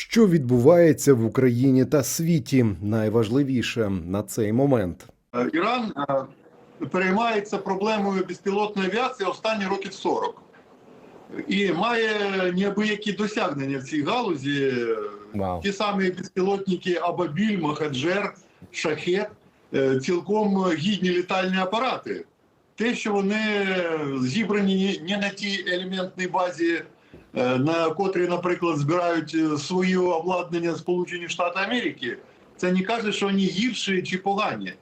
Що відбувається в Україні та світі? Найважливіше на цей момент. Е, Іран е, переймається проблемою безпілотної авіації останні років 40 і має неабиякі досягнення в цій галузі. Вау. Ті самі безпілотники Абабіль, Махаджер, Шахет е, цілком гідні літальні апарати. Те, що вони зібрані не на тій елементній базі, на котрій, наприклад, збирають е, своє обладнання Сполучені Штати Америки, це не каже, що вони гірші чи погані.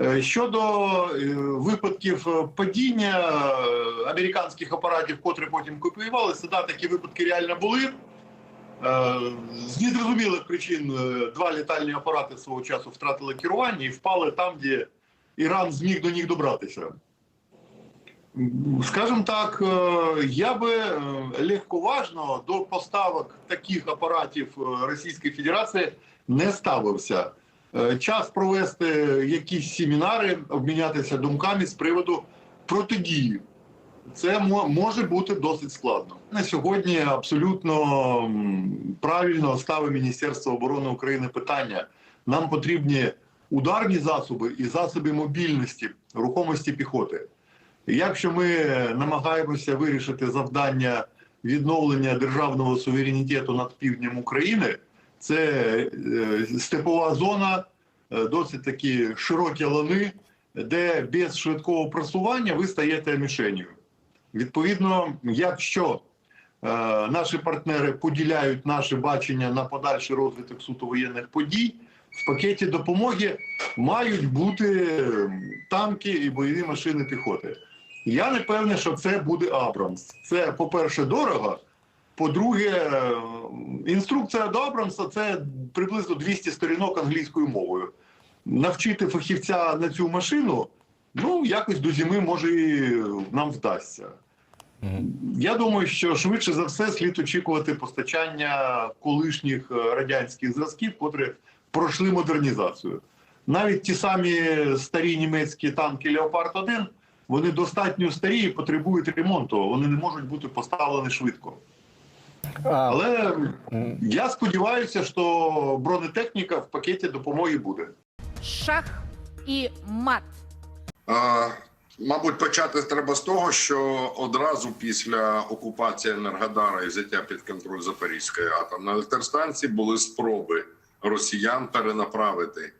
Е, Щодо е, випадків е, падіння е, американських апаратів, котрі потім копіювалися, да, такі випадки реально були. Е, З незрозумілих причин е, два літальні апарати свого часу втратили керування і впали там, де Іран зміг до них добратися. М, Скажімо так, е, я би е, легковажно до поставок таких апаратів е, Російської Федерації не ставився. Час провести якісь семінари, обмінятися думками з приводу протидії. Це мо- може бути досить складно. На сьогодні абсолютно правильно ставить Міністерство оборони України питання. Нам потрібні ударні засоби і засоби мобільності, рухомості піхоти. Якщо ми намагаємося вирішити завдання відновлення державного суверенітету над півднем України, це е, степова зона, е, досить такі широкі лани, де без швидкого просування ви стаєте мішенью. Відповідно, якщо е, наші партнери поділяють наше бачення на подальший розвиток суто воєнних подій, в пакеті допомоги мають бути танки і бойові машини піхоти. Я не певний, що це буде Абрамс. Це, по-перше, дорого. По-друге, е, інструкція до Абрамса це приблизно 200 сторінок англійською мовою. Навчити фахівця на цю машину, ну, якось до зими може і нам вдасться. Я думаю, що швидше за все слід очікувати постачання колишніх е, радянських зразків, котрі пройшли модернізацію. Навіть ті самі старі німецькі танки Леопард 1 вони достатньо старі і потребують ремонту. Вони не можуть бути поставлені швидко. Але я сподіваюся, що бронетехніка в пакеті допомоги буде. шах і мат. А, Мабуть, почати треба з того, що одразу після окупації Енергодара і взяття під контроль Запорізької атомної електростанції були спроби росіян перенаправити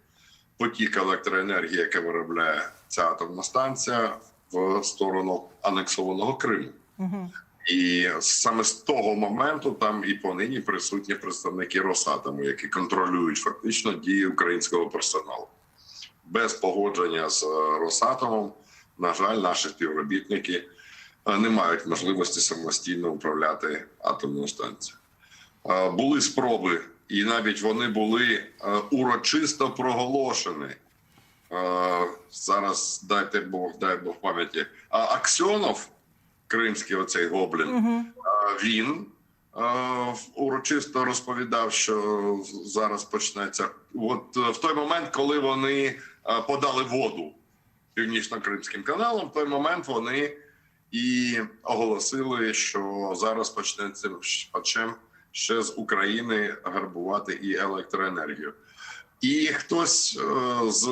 потік електроенергії, яке виробляє ця атомна станція, в сторону анексованого Криму. І саме з того моменту там і понині присутні представники Росатому, які контролюють фактично дії українського персоналу. Без погодження з е, Росатомом, на жаль, наші співробітники е, не мають можливості самостійно управляти атомною станцією. Е, Були спроби, і навіть вони були урочисто проголошені. Зараз дайте Бог, дай Бог пам'яті. А Аксьонов, кримський оцей гоблін, е, він урочисто розповідав, що зараз почнеться. От е, в той момент, коли вони подали воду північно-кримським каналом, в той момент вони і оголосили, що зараз почнеться ще з України гарбувати і електроенергію. І хтось е, з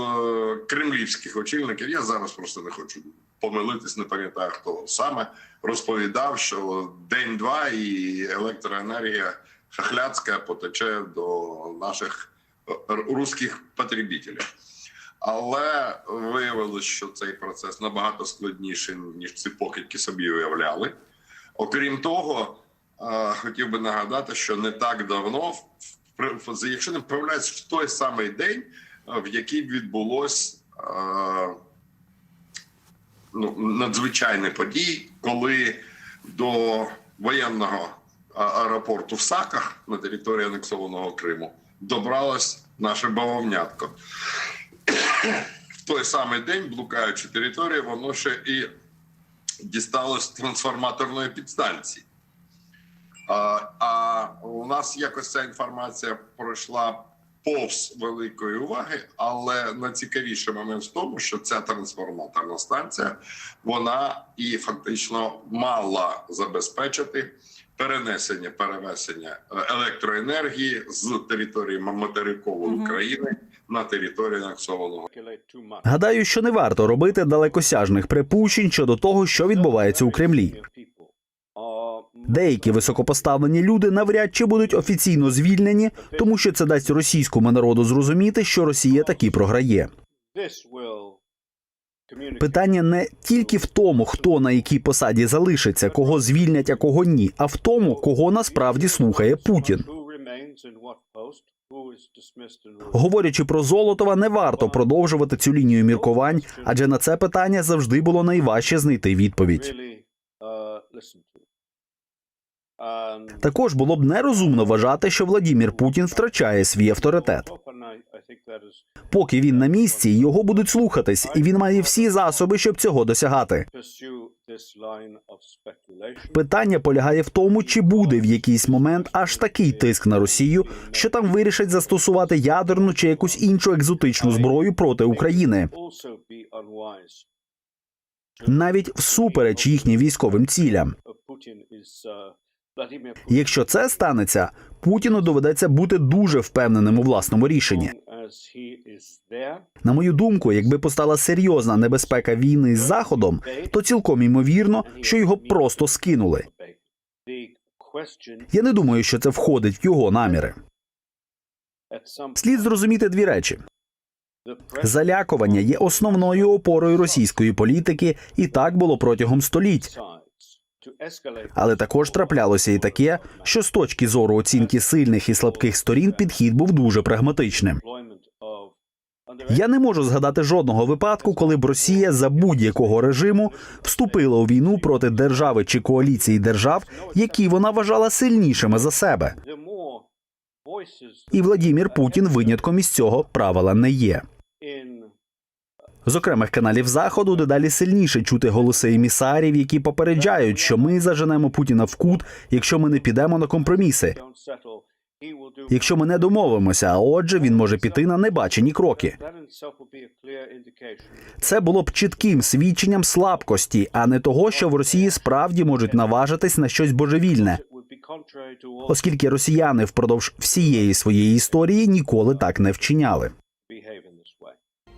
кремлівських очільників, я зараз просто не хочу помилитись, не пам'ятаю хто саме розповідав, що день-два і електроенергія шахляцька потече до наших е, русських потребителів. Але виявилось, що цей процес набагато складніший, ніж ці покидьки собі уявляли. Окрім того, е, хотів би нагадати, що не так давно, в- якщо не помиляюсь, в той самий день, е, в який відбулось е, ну, надзвичайні події, коли до воєнного аеропорту в Саках на території анексованого Криму добралось наше бавовнятко. В той самий день, блукаючи територію, воно ще і дісталось трансформаторної підстанції. А, а у нас якось ця інформація пройшла повз великої уваги, але найцікавіший момент в тому, що ця трансформаторна станція вона і фактично мала забезпечити перенесення перевесення е, електроенергії з території материкової України на територію анексованого Гадаю, що не варто робити далекосяжних припущень щодо того, що відбувається у Кремлі. Деякі високопоставлені люди навряд чи будуть офіційно звільнені, тому що це дасть російському народу зрозуміти, що Росія таки програє. Питання не тільки в тому, хто на якій посаді залишиться, кого звільнять, а кого ні, а в тому, кого насправді слухає Путін. Говорячи про Золотова, не варто продовжувати цю лінію міркувань, адже на це питання завжди було найважче знайти відповідь. Також було б нерозумно вважати, що Владімір Путін втрачає свій авторитет. Поки він на місці, його будуть слухатись, і він має всі засоби, щоб цього досягати. Питання полягає в тому, чи буде в якийсь момент аж такий тиск на Росію, що там вирішать застосувати ядерну чи якусь іншу екзотичну зброю проти України, навіть всупереч їхнім військовим цілям. Якщо це станеться, Путіну доведеться бути дуже впевненим у власному рішенні. На мою думку, якби постала серйозна небезпека війни з заходом, то цілком ймовірно, що його просто скинули. Я не думаю, що це входить в його наміри. Слід зрозуміти дві речі: залякування є основною опорою російської політики, і так було протягом століть. Але також траплялося і таке, що з точки зору оцінки сильних і слабких сторін підхід був дуже прагматичним. Я не можу згадати жодного випадку, коли б Росія за будь-якого режиму вступила у війну проти держави чи коаліції держав, які вона вважала сильнішими за себе. І Владімір Путін винятком із цього правила не є. З окремих каналів заходу дедалі сильніше чути голоси емісарів, які попереджають, що ми заженемо Путіна в кут, якщо ми не підемо на компроміси. Якщо ми не домовимося, а отже, він може піти на небачені кроки. Це було б чітким свідченням слабкості, а не того, що в Росії справді можуть наважитись на щось божевільне, оскільки росіяни впродовж всієї своєї історії ніколи так не вчиняли.